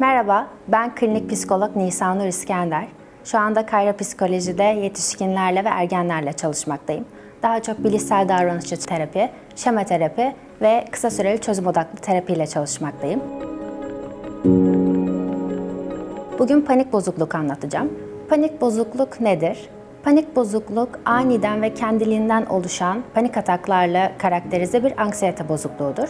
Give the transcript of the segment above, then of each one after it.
Merhaba, ben klinik psikolog Nisanur İskender. Şu anda Kayra Psikoloji'de yetişkinlerle ve ergenlerle çalışmaktayım. Daha çok bilişsel davranışçı terapi, şema terapi ve kısa süreli çözüm odaklı terapiyle çalışmaktayım. Bugün panik bozukluk anlatacağım. Panik bozukluk nedir? Panik bozukluk aniden ve kendiliğinden oluşan panik ataklarla karakterize bir anksiyete bozukluğudur.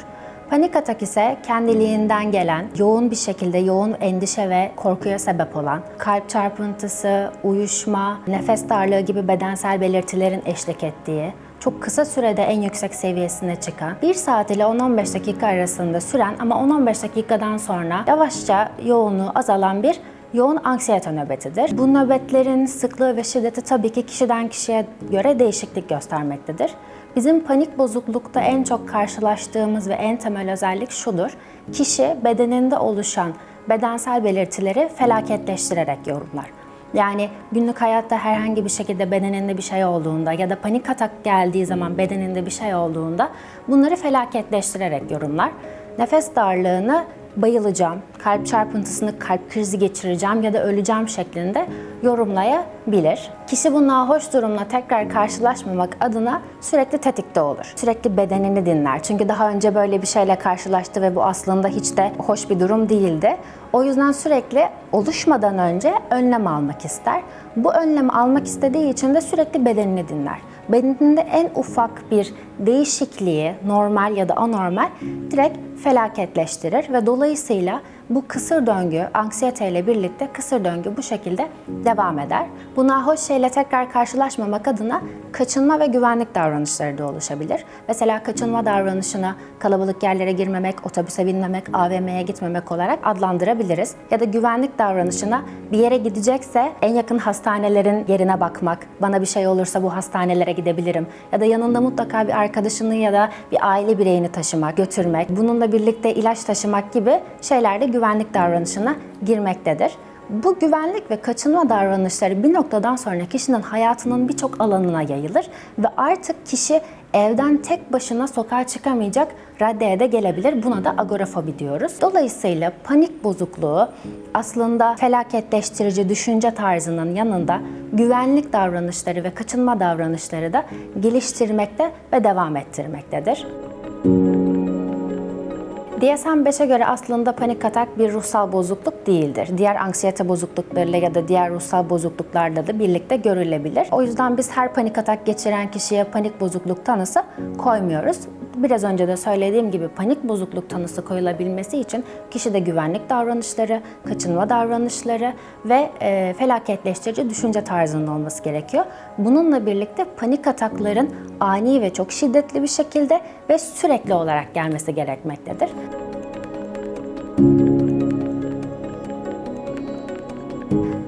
Panik atak ise kendiliğinden gelen, yoğun bir şekilde yoğun endişe ve korkuya sebep olan, kalp çarpıntısı, uyuşma, nefes darlığı gibi bedensel belirtilerin eşlik ettiği, çok kısa sürede en yüksek seviyesine çıkan, 1 saat ile 10-15 dakika arasında süren ama 10-15 dakikadan sonra yavaşça yoğunluğu azalan bir yoğun anksiyete nöbetidir. Bu nöbetlerin sıklığı ve şiddeti tabii ki kişiden kişiye göre değişiklik göstermektedir. Bizim panik bozuklukta en çok karşılaştığımız ve en temel özellik şudur. Kişi bedeninde oluşan bedensel belirtileri felaketleştirerek yorumlar. Yani günlük hayatta herhangi bir şekilde bedeninde bir şey olduğunda ya da panik atak geldiği zaman bedeninde bir şey olduğunda bunları felaketleştirerek yorumlar. Nefes darlığını bayılacağım, kalp çarpıntısını, kalp krizi geçireceğim ya da öleceğim şeklinde yorumlayabilir. Kişi bu nahoş durumla tekrar karşılaşmamak adına sürekli tetikte olur. Sürekli bedenini dinler. Çünkü daha önce böyle bir şeyle karşılaştı ve bu aslında hiç de hoş bir durum değildi. O yüzden sürekli oluşmadan önce önlem almak ister. Bu önlemi almak istediği için de sürekli bedenini dinler. Bedeninde en ufak bir değişikliği, normal ya da anormal direkt felaketleştirir ve dolayısıyla bu kısır döngü, anksiyete ile birlikte kısır döngü bu şekilde devam eder. Bu nahoş şeyle tekrar karşılaşmamak adına kaçınma ve güvenlik davranışları da oluşabilir. Mesela kaçınma davranışını kalabalık yerlere girmemek, otobüse binmemek, AVM'ye gitmemek olarak adlandırabiliriz. Ya da güvenlik davranışına bir yere gidecekse en yakın hastanelerin yerine bakmak, bana bir şey olursa bu hastanelere gidebilirim. Ya da yanında mutlaka bir arkadaşını ya da bir aile bireyini taşımak, götürmek, bununla birlikte ilaç taşımak gibi şeyler de güvenlik davranışına girmektedir. Bu güvenlik ve kaçınma davranışları bir noktadan sonra kişinin hayatının birçok alanına yayılır ve artık kişi evden tek başına sokağa çıkamayacak raddeye de gelebilir. Buna da agorafobi diyoruz. Dolayısıyla panik bozukluğu aslında felaketleştirici düşünce tarzının yanında güvenlik davranışları ve kaçınma davranışları da geliştirmekte ve devam ettirmektedir. DSM-5'e göre aslında panik atak bir ruhsal bozukluk değildir. Diğer anksiyete bozukluklarıyla ya da diğer ruhsal bozukluklarla da birlikte görülebilir. O yüzden biz her panik atak geçiren kişiye panik bozukluk tanısı koymuyoruz. Biraz önce de söylediğim gibi panik bozukluk tanısı koyulabilmesi için kişide güvenlik davranışları, kaçınma davranışları ve e, felaketleştirici düşünce tarzının olması gerekiyor. Bununla birlikte panik atakların ani ve çok şiddetli bir şekilde ve sürekli olarak gelmesi gerekmektedir.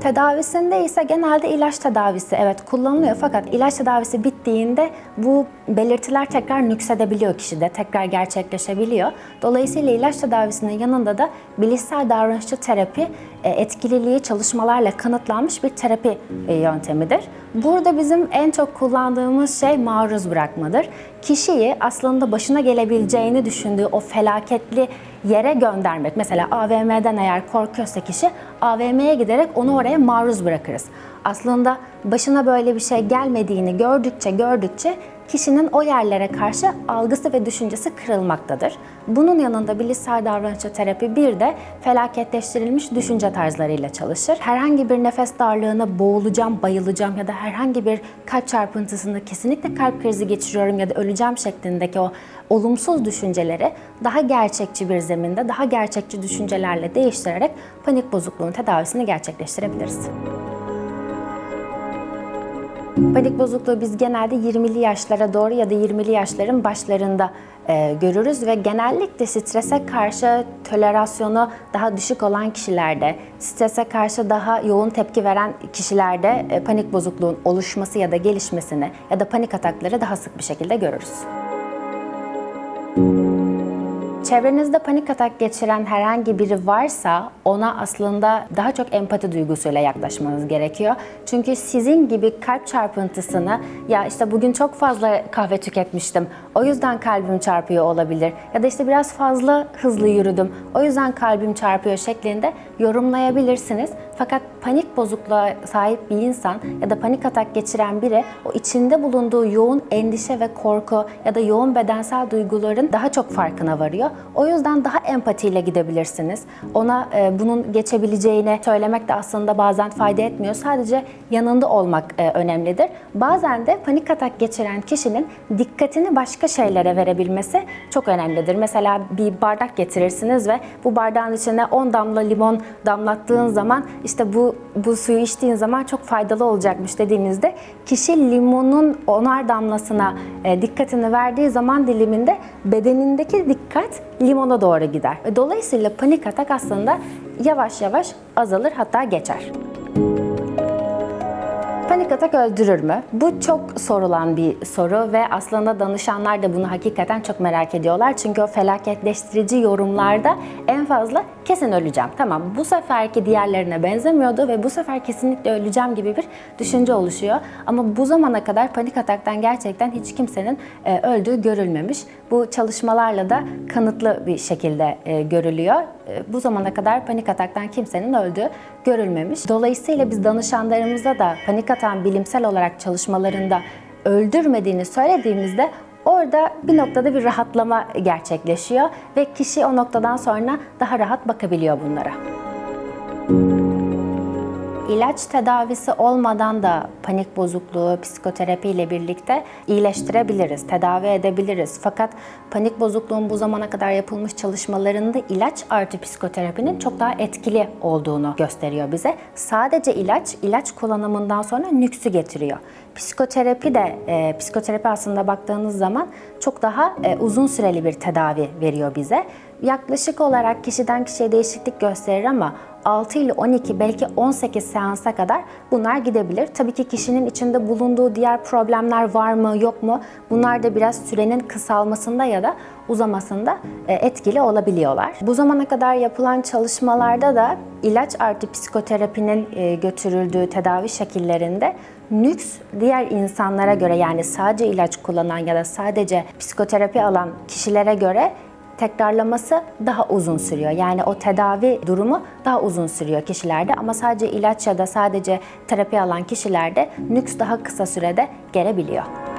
Tedavisinde ise genelde ilaç tedavisi evet kullanılıyor fakat ilaç tedavisi bittiğinde bu belirtiler tekrar nüksedebiliyor kişide, tekrar gerçekleşebiliyor. Dolayısıyla ilaç tedavisinin yanında da bilişsel davranışçı terapi etkililiği çalışmalarla kanıtlanmış bir terapi e, yöntemidir. Burada bizim en çok kullandığımız şey maruz bırakmadır. Kişiyi aslında başına gelebileceğini düşündüğü o felaketli yere göndermek. Mesela AVM'den eğer korkuyorsa kişi AVM'ye giderek onu oraya maruz bırakırız. Aslında başına böyle bir şey gelmediğini gördükçe gördükçe kişinin o yerlere karşı algısı ve düşüncesi kırılmaktadır. Bunun yanında bilişsel davranışçı terapi bir de felaketleştirilmiş düşünce tarzlarıyla çalışır. Herhangi bir nefes darlığına boğulacağım, bayılacağım ya da herhangi bir kalp çarpıntısında kesinlikle kalp krizi geçiriyorum ya da öleceğim şeklindeki o olumsuz düşünceleri daha gerçekçi bir zeminde, daha gerçekçi düşüncelerle değiştirerek panik bozukluğun tedavisini gerçekleştirebiliriz. Panik bozukluğu biz genelde 20'li yaşlara doğru ya da 20'li yaşların başlarında e, görürüz ve genellikle strese karşı tolerasyonu daha düşük olan kişilerde, strese karşı daha yoğun tepki veren kişilerde e, panik bozukluğun oluşması ya da gelişmesini ya da panik atakları daha sık bir şekilde görürüz. Çevrenizde panik atak geçiren herhangi biri varsa ona aslında daha çok empati duygusuyla yaklaşmanız gerekiyor. Çünkü sizin gibi kalp çarpıntısını ya işte bugün çok fazla kahve tüketmiştim. O yüzden kalbim çarpıyor olabilir. Ya da işte biraz fazla hızlı yürüdüm. O yüzden kalbim çarpıyor şeklinde yorumlayabilirsiniz. Fakat panik bozukluğa sahip bir insan ya da panik atak geçiren biri o içinde bulunduğu yoğun endişe ve korku ya da yoğun bedensel duyguların daha çok farkına varıyor. O yüzden daha empatiyle gidebilirsiniz. Ona e, bunun geçebileceğini söylemek de aslında bazen fayda etmiyor. Sadece yanında olmak e, önemlidir. Bazen de panik atak geçiren kişinin dikkatini başka şeylere verebilmesi çok önemlidir. Mesela bir bardak getirirsiniz ve bu bardağın içine 10 damla limon damlattığın zaman işte bu bu suyu içtiğin zaman çok faydalı olacakmış dediğinizde kişi limonun onar damlasına e, dikkatini verdiği zaman diliminde bedenindeki dikkat limona doğru gider. Ve Dolayısıyla panik atak aslında yavaş yavaş azalır hatta geçer. Panik atak öldürür mü? Bu çok sorulan bir soru ve aslında danışanlar da bunu hakikaten çok merak ediyorlar. Çünkü o felaketleştirici yorumlarda en fazla kesin öleceğim. Tamam bu seferki diğerlerine benzemiyordu ve bu sefer kesinlikle öleceğim gibi bir düşünce oluşuyor. Ama bu zamana kadar panik ataktan gerçekten hiç kimsenin e, öldüğü görülmemiş. Bu çalışmalarla da kanıtlı bir şekilde e, görülüyor. E, bu zamana kadar panik ataktan kimsenin öldüğü görülmemiş. Dolayısıyla biz danışanlarımıza da panik atan bilimsel olarak çalışmalarında öldürmediğini söylediğimizde orada bir noktada bir rahatlama gerçekleşiyor ve kişi o noktadan sonra daha rahat bakabiliyor bunlara. İlaç tedavisi olmadan da panik bozukluğu psikoterapi ile birlikte iyileştirebiliriz, tedavi edebiliriz. Fakat panik bozukluğun bu zamana kadar yapılmış çalışmalarında ilaç artı psikoterapinin çok daha etkili olduğunu gösteriyor bize. Sadece ilaç, ilaç kullanımından sonra nüksü getiriyor. Psikoterapi de, e, psikoterapi aslında baktığınız zaman çok daha e, uzun süreli bir tedavi veriyor bize. Yaklaşık olarak kişiden kişiye değişiklik gösterir ama 6 ile 12 belki 18 seansa kadar bunlar gidebilir. Tabii ki kişinin içinde bulunduğu diğer problemler var mı yok mu bunlar da biraz sürenin kısalmasında ya da uzamasında e, etkili olabiliyorlar. Bu zamana kadar yapılan çalışmalarda da ilaç artı psikoterapinin e, götürüldüğü tedavi şekillerinde nüks diğer insanlara göre yani sadece ilaç kullanan ya da sadece psikoterapi alan kişilere göre tekrarlaması daha uzun sürüyor. Yani o tedavi durumu daha uzun sürüyor kişilerde ama sadece ilaç ya da sadece terapi alan kişilerde nüks daha kısa sürede gelebiliyor.